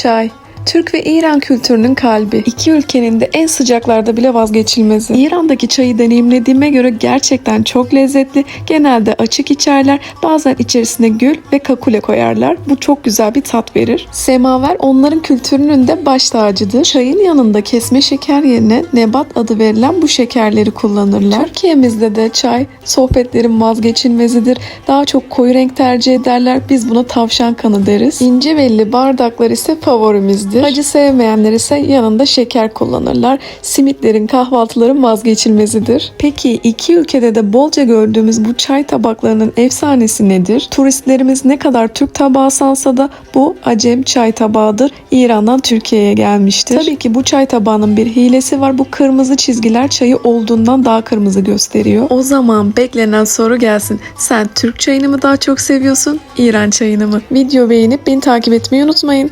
Çay Türk ve İran kültürünün kalbi. İki ülkenin de en sıcaklarda bile vazgeçilmezi. İran'daki çayı deneyimlediğime göre gerçekten çok lezzetli. Genelde açık içerler. Bazen içerisine gül ve kakule koyarlar. Bu çok güzel bir tat verir. Semaver onların kültürünün de baş tacıdır. Çayın yanında kesme şeker yerine nebat adı verilen bu şekerleri kullanırlar. Türkiye'mizde de çay sohbetlerin vazgeçilmezidir. Daha çok koyu renk tercih ederler. Biz buna tavşan kanı deriz. İnce belli bardaklar ise favorimizdir. Acı sevmeyenler ise yanında şeker kullanırlar. Simitlerin, kahvaltıların vazgeçilmezidir. Peki iki ülkede de bolca gördüğümüz bu çay tabaklarının efsanesi nedir? Turistlerimiz ne kadar Türk tabağı sansa da bu Acem çay tabağıdır. İran'dan Türkiye'ye gelmiştir. Tabii ki bu çay tabağının bir hilesi var. Bu kırmızı çizgiler çayı olduğundan daha kırmızı gösteriyor. O zaman beklenen soru gelsin. Sen Türk çayını mı daha çok seviyorsun, İran çayını mı? Video beğenip beni takip etmeyi unutmayın.